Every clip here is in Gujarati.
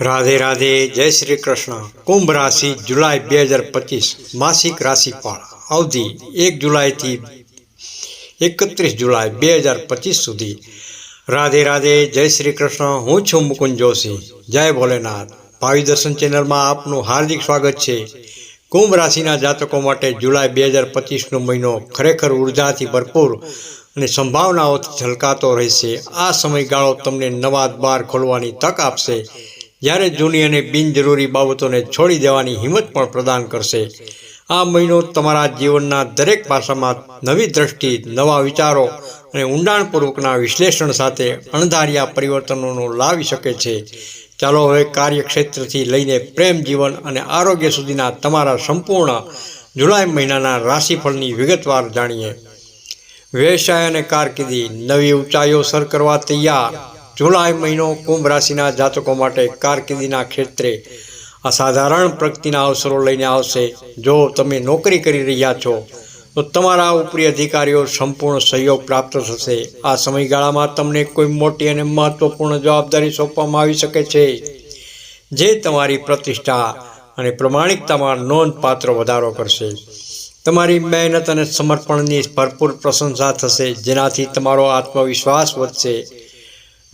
રાધે રાધે, જય શ્રી કૃષ્ણ. કુંભ રાશિ, જુલાઈ બે હજાર પચીસ, માસિક રાશિફળ. અવધિ, એક જુલાઈથી એકત્રીસ જુલાઈ બે હજાર પચીસ સુધી. રાધે રાધે, જય શ્રી કૃષ્ણ. હું છું મુકુંદ જોશી. જય ભોલેનાથ. ભાવિ દર્શન ચેનલમાં આપનું હાર્દિક સ્વાગત છે. કુંભ રાશિના જાતકો માટે જુલાઈ બે હજાર પચીસનો મહિનો ખરેખર ઉર્જાથી ભરપૂર અને સંભાવનાઓથી ઝલકાતો રહેશે. આ સમયગાળો તમને નવા દ્વાર ખોલવાની તક આપશે. જ્યારે જૂની અને બિનજરૂરી બાબતોને છોડી દેવાની હિંમત પણ પ્રદાન કરશે. આ મહિનો તમારા જીવનના દરેક પાસામાં નવી દ્રષ્ટિ, નવા વિચારો અને ઊંડાણપૂર્વકના વિશ્લેષણ સાથે અણધાર્યા પરિવર્તનોનો લાવી શકે છે. ચાલો હવે કાર્યક્ષેત્રથી લઈને પ્રેમ, જીવન અને આરોગ્ય સુધીના તમારા સંપૂર્ણ જુલાઈ મહિનાના રાશિફળની વિગતવાર જાણીએ. વ્યવસાય અને કારકિર્દી, નવી ઊંચાઈઓ સર કરવા તૈયાર. જુલાઈ મહિનો કુંભ રાશિના જાતકો માટે કારકિર્દીના ક્ષેત્રે અસાધારણ પ્રગતિના અવસરો લઈને આવશે. જો તમે નોકરી કરી રહ્યા છો, તો તમારા ઉપરી અધિકારીઓ સંપૂર્ણ સહયોગ પ્રાપ્ત થશે. આ સમયગાળામાં તમને કોઈ મોટી અને મહત્વપૂર્ણ જવાબદારી સોંપવામાં આવી શકે છે. જે તમારી પ્રતિષ્ઠા અને પ્રમાણિકતામાં નોંધપાત્ર વધારો કરશે. તમારી મહેનત અને સમર્પણની ભરપૂર પ્રશંસા થશે, જેનાથી તમારો આત્મવિશ્વાસ વધશે.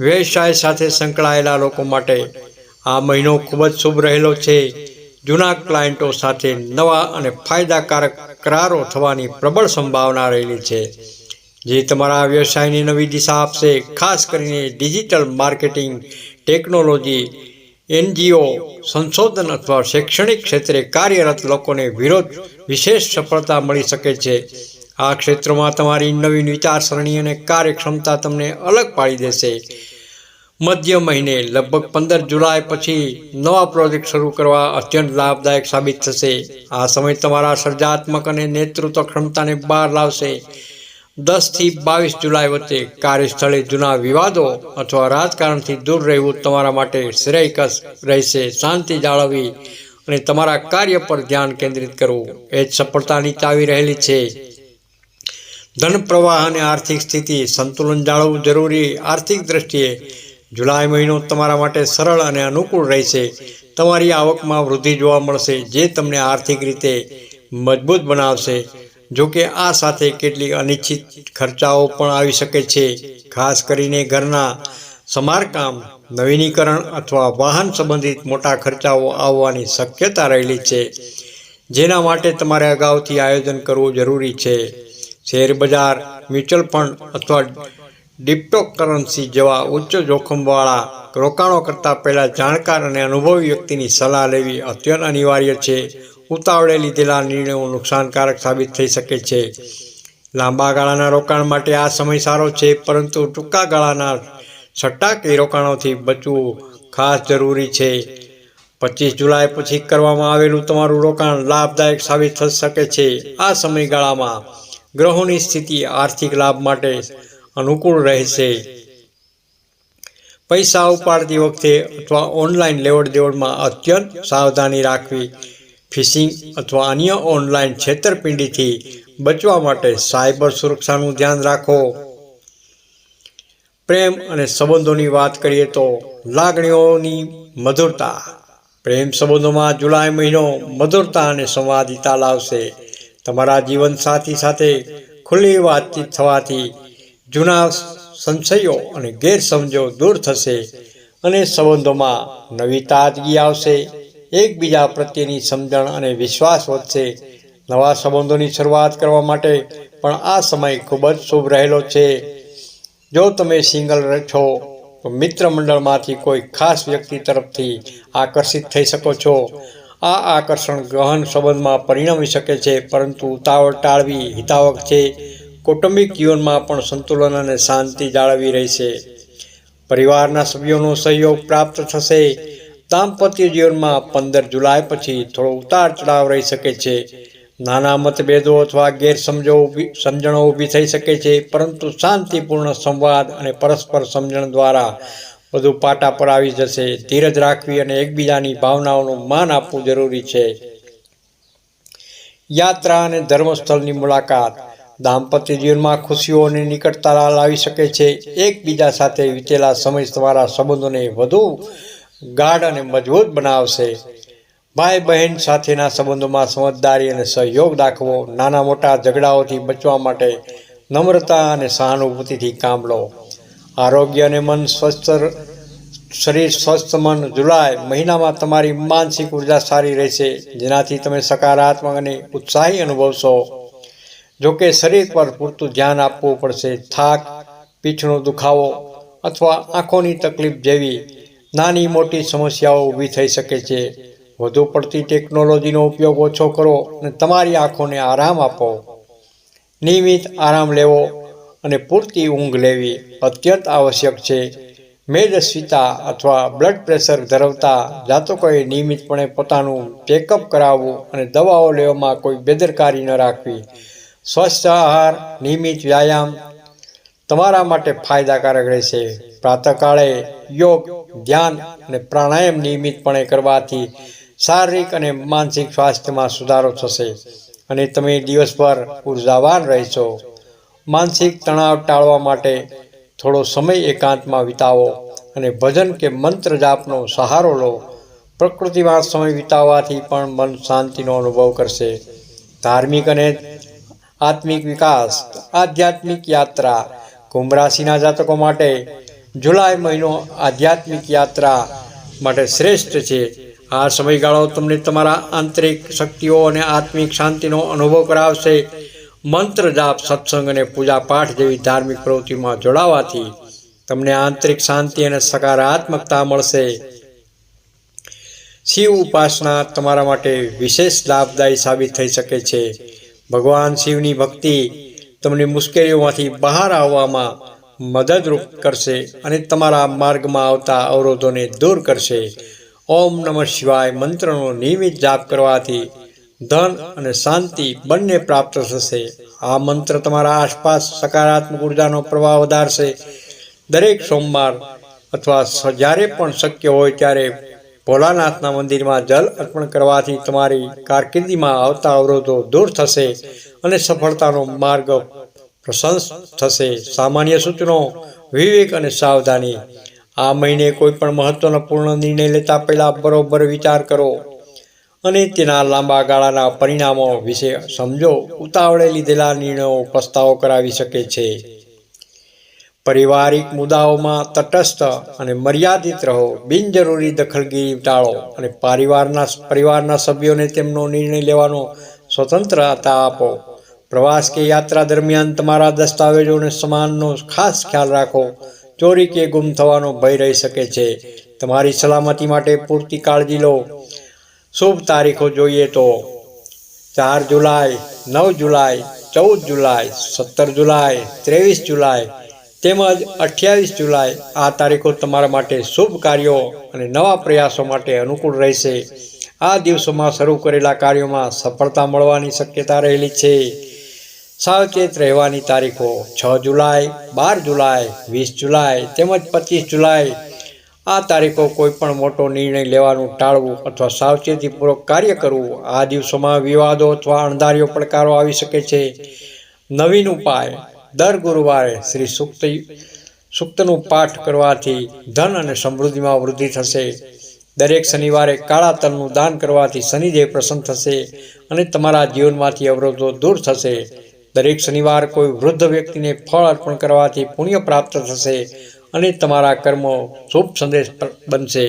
વ્યવસાય સાથે સંકળાયેલા લોકો માટે આ મહિનો ખૂબ જ શુભ રહેલો છે. જૂના ક્લાયન્ટો સાથે નવા અને ફાયદાકારક કરારો થવાની પ્રબળ સંભાવના રહેલી છે. જે તમારા વ્યવસાયની નવી દિશા આપશે, ખાસ કરીને ડિજિટલ માર્કેટિંગ, ટેકનોલોજી, એનજીઓ, સંશોધન અથવા શૈક્ષણિક ક્ષેત્રે કાર્યરત લોકોને વિરોધ વિશેષ સફળતા મળી શકે છે. આ ક્ષેત્રોમાં તમારી નવીન વિચારસરણી અને કાર્યક્ષમતા તમને અલગ પાડી દેશે. મધ્ય મહિને લગભગ પંદર જુલાઈ પછી નવા પ્રોજેક્ટ શરૂ કરવા અત્યંત લાભદાયક સાબિત થશે. આ સમય તમારા સર્જાત્મક અને નેતૃત્વ ક્ષમતાને બહાર લાવશે. દસથી બાવીસ જુલાઈ વચ્ચે કાર્યસ્થળે જૂના વિવાદો અથવા રાજકારણથી દૂર રહેવું તમારા માટે શ્રેયકસ રહેશે. શાંતિ જાળવવી અને તમારા કાર્ય પર ધ્યાન કેન્દ્રિત કરવું એ જ સફળતાની ચાવી રહેલી છે. ધન પ્રવાહ અને આર્થિક સ્થિતિ સંતુલન જાળવવું જરૂરી. આર્થિક દ્રષ્ટિએ જુલાઈ મહિનો તમારા માટે સરળ અને અનુકૂળ રહેશે. તમારી આવકમાં વૃદ્ધિ જોવા મળશે, જે તમને આર્થિક રીતે મજબૂત બનાવશે. જો કે આ સાથે કેટલીક અનિશ્ચિત ખર્ચાઓ પણ આવી શકે છે, ખાસ કરીને ઘરના સમારકામ, નવીનીકરણ અથવા વાહન સંબંધિત મોટા ખર્ચાઓ આવવાની શક્યતા રહેલી છે, જેના માટે તમારે અગાઉથી આયોજન કરવું જરૂરી છે. શેર બજાર મ્યુચ્યુઅલ ફંડ અથવા ડિપ્ટોકરન્સી જેવા ઉચ્ચ જોખમવાળા રોકાણો કરતાં પહેલાં જાણકાર અને અનુભવી વ્યક્તિની સલાહ લેવી અત્યંત અનિવાર્ય છે. ઉતાવળે લીધેલા નિર્ણયો નુકસાનકારક સાબિત થઈ શકે છે. લાંબા ગાળાના રોકાણ માટે આ સમય સારો છે, પરંતુ ટૂંકા ગાળાના સટ્ટાકી રોકાણોથી બચવું ખાસ જરૂરી છે. પચીસ જુલાઈ પછી કરવામાં આવેલું તમારું રોકાણ લાભદાયક સાબિત થઈ શકે છે. આ સમયગાળામાં ગ્રહોની સ્થિતિ આર્થિક લાભ માટે અનુકૂળ રહેશે. પૈસા ઉપાડતી વખતે અથવા ઓનલાઈન લેવડ દેવડમાં અત્યંત સાવધાની રાખવી. ફિશિંગ અથવા અન્ય ઓનલાઈન છેતરપિંડીથી બચવા માટે સાયબર સુરક્ષાનું ધ્યાન રાખો. પ્રેમ અને સંબંધોની વાત કરીએ તો લાગણીઓની મધુરતા. પ્રેમ સંબંધોમાં જુલાઈ મહિનો મધુરતા અને સંવાદિતા લાવશે. તમારા જીવનસાથી સાથે ખુલ્લી વાતચીત થવાથી જૂના સંશયો અને ગેરસમજો દૂર થશે અને સંબંધોમાં નવી તાજગી આવશે. એકબીજા પ્રત્યેની સમજણ અને વિશ્વાસ વધશે. નવા સંબંધોની શરૂઆત કરવા માટે પણ આ સમય ખૂબ જ શુભ રહેલો છે. જો તમે સિંગલ છો, તો મિત્ર મંડળમાંથી કોઈ ખાસ વ્યક્તિ તરફથી આકર્ષિત થઈ શકો છો. આ આકર્ષણ ગહન સંબંધમાં પરિણમી શકે છે, પરંતુ ઉતાવળ ટાળવી હિતાવક છે. કૌટુંબિક જીવનમાં પણ સંતુલન અને શાંતિ જાળવી રહેશે. પરિવારના સભ્યોનો સહયોગ પ્રાપ્ત થશે. દાંપત્ય જીવનમાં પંદર જુલાઈ પછી થોડો ઉતાર ચઢાવ રહી શકે છે. નાના મતભેદો અથવા ગેરસમજો સમજણો ઊભી થઈ શકે છે, પરંતુ શાંતિપૂર્ણ સંવાદ અને પરસ્પર સમજણ દ્વારા બધું પાટા પર આવી જશે. ધીરજ રાખવી અને એકબીજાની ભાવનાઓનું માન આપવું જરૂરી છે. યાત્રા અને ધર્મસ્થળની મુલાકાત. દાંપત્ય જીવનમાં ખુશીઓ અને નિકટતા લાવી શકે છે. એકબીજા સાથે વીતેલા સમય તમારા સંબંધોને વધુ ગાઢ અને મજબૂત બનાવશે. ભાઈ બહેન સાથેના સંબંધોમાં સમજદારી અને સહયોગ દાખવો, નાના મોટા ઝઘડાઓથી બચવા માટે નમ્રતા અને સહાનુભૂતિથી કામ લો આરોગ્ય અને મન સ્વસ્થ શરીર સ્વસ્થ મન જુલાઈ મહિનામાં તમારી માનસિક ઊર્જા સારી રહેશે, જેનાથી તમે સકારાત્મક અને ઉત્સાહી અનુભવશો. જોકે શરીર પર પૂરતું ધ્યાન આપવું પડશે. થાક, પીઠનો દુખાવો અથવા આંખોની તકલીફ જેવી નાની મોટી સમસ્યાઓ ઊભી થઈ શકે છે. વધુ પડતી ટેકનોલોજીનો ઉપયોગ ઓછો કરો અને તમારી આંખોને આરામ આપો. નિયમિત આરામ લેવો અને પૂરતી ઊંઘ લેવી અત્યંત આવશ્યક છે. મેદસ્વીતા અથવા બ્લડ પ્રેશર ધરાવતા જાતકોએ નિયમિતપણે પોતાનું ચેકઅપ કરાવવું અને દવાઓ લેવામાં કોઈ બેદરકારી ન રાખવી. સ્વસ્થ આહાર નિયમિત વ્યાયામ તમારા માટે ફાયદાકારક રહેશે. પ્રાતઃકાળે યોગ, ધ્યાન અને પ્રાણાયામ નિયમિતપણે કરવાથી શારીરિક અને માનસિક સ્વાસ્થ્યમાં સુધારો થશે અને તમે દિવસભર ઉર્જાવાન રહેશો. માનસિક તણાવ ટાળવા માટે થોડો સમય એકાંતમાં વિતાવો અને ભજન કે મંત્ર જાપનો સહારો લો. પ્રકૃતિમાં સમય વિતાવવાથી પણ મન શાંતિનો અનુભવ કરશે. ધાર્મિક અને આત્મિક વિકાસ, આધ્યાત્મિક યાત્રા. કુંભ રાશિના જાતકો માટે જુલાઈ મહિનો આધ્યાત્મિક યાત્રા માટે શ્રેષ્ઠ છે. આ સમયગાળો તમને તમારા આંતરિક શક્તિઓ અને આત્મિક શાંતિનો અનુભવ કરાવશે. મંત્ર જાપ, સત્સંગ અને પૂજા પાઠ જેવી ધાર્મિક પ્રવૃત્તિમાં જોડાવાથી તમને આંતરિક શાંતિ અને સકારાત્મકતા મળશે. શિવ ઉપાસના તમારા માટે વિશેષ લાભદાયી સાબિત થઈ શકે છે. ભગવાન શિવની ભક્તિ તમને મુશ્કેલીઓમાંથી બહાર આવવામાં મદદરૂપ કરશે અને તમારા માર્ગમાં આવતા અવરોધોને દૂર કરશે. ઓમ નમઃ શિવાય મંત્રનો નિયમિત જાપ કરવાથી ધન અને શાંતિ બંને પ્રાપ્ત થશે. આ મંત્ર તમારા આસપાસ સકારાત્મક ઉર્જાનો પ્રવાહ વધારશે. દરેક સોમવાર અથવા જ્યારે પણ શક્ય હોય ત્યારે ભોલાનાથના મંદિરમાં જલ અર્પણ કરવાથી તમારી કારકિર્દીમાં આવતા અવરોધો દૂર થશે અને સફળતાનો માર્ગ પ્રશંસ થશે. સામાન્ય સૂચનો, વિવેક અને સાવધાની. આ મહિને કોઈ પણ મહત્વનો પૂર્ણ નિર્ણય લેતા પહેલા બરોબર વિચાર કરો અને તેના લાંબા ગાળાના પરિણામો વિશે સમજો. ઉતાવળે લીધેલા નિર્ણયો પસ્તાવો કરાવી શકે છે. પારિવારિક મુદ્દાઓમાં તટસ્થ અને મર્યાદિત રહો, બિનજરૂરી દખલગીરી ટાળો અને પરિવારના પરિવારના સભ્યોને તેમનો નિર્ણય લેવાનો સ્વતંત્રતા આપો. પ્રવાસ કે યાત્રા દરમિયાન તમારા દસ્તાવેજો અને સામાનનો ખાસ ખ્યાલ રાખો. ચોરી કે ગુમ થવાનો ભય રહી શકે છે. તમારી સલામતી માટે પૂરતી કાળજી લો. શુભ તારીખો જોઈએ તો. ચાર જુલાઈ, નવ જુલાઈ, ચૌદ જુલાઈ, સત્તર જુલાઈ, ત્રેવીસ જુલાઈ તેમજ અઠ્યાવીસ જુલાઈ આ તારીખો તમારા માટે શુભ કાર્યો અને નવા પ્રયાસો માટે અનુકૂળ રહેશે. આ દિવસોમાં શરૂ કરેલા કાર્યોમાં સફળતા મળવાની શક્યતા રહેલી છે. સાવચેત રહેવાની તારીખો છ જુલાઈ, બાર જુલાઈ, વીસ જુલાઈ તેમજ પચીસ જુલાઈ. આ તારીખો કોઈ પણ મોટો નિર્ણય લેવાનું ટાળવું અથવા સાવચેતીપૂર્વક કાર્ય કરવું આ દિવસોમાં વિવાદો અથવા અણધાર્યો પડકારો આવી શકે છે. નવીન ઉપાય દર ગુરુવારે શ્રી સુક્ત, સુક્તનું પાઠ કરવાથી ધન અને સમૃદ્ધિમાં વૃદ્ધિ થશે. દરેક શનિવારે કાળા તલનું દાન કરવાથી શનિદેવ પ્રસન્ન થશે અને તમારા જીવનમાંથી અવરોધો દૂર થશે. દરેક શનિવાર કોઈ વૃદ્ધ વ્યક્તિને ફળ અર્પણ કરવાથી પુણ્ય પ્રાપ્ત થશે અને તમારા કર્મો શુભ સંદેશ બનશે.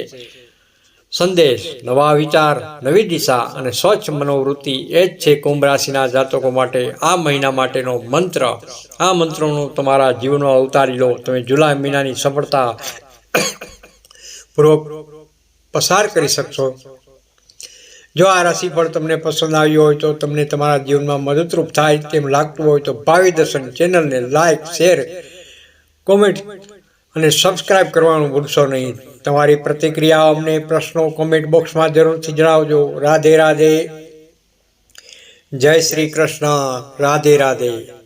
સંદેશ, નવા વિચાર, નવી દિશા અને સ્વચ્છ મનોવૃત્તિ એ જ છે કુંભ રાશિના જાતકો માટે આ મહિના માટેનો મંત્ર. આ મંત્રોનું તમારા જીવનમાં ઉતારી લો. તમે જુલાઈ મહિનાની સફળતા પૂર્વક પસાર કરી શકશો. જો આ રાશિફળ તમને પસંદ આવ્યું હોય તો તમને તમારા જીવનમાં મદદરૂપ થાય તેમ લાગતું હોય તો ભાવિ દર્શન ચેનલને લાઇક શેર, કોમેન્ટ અને સબસ્ક્રાઇબ કરવાનું ભૂલશો નહીં. તમારી પ્રતિક્રિયા અમને પ્રશ્નો કોમેન્ટ બોક્સમાં જરૂરથી જણાવજો. રાધે રાધે. જય શ્રી કૃષ્ણ. રાધે રાધે.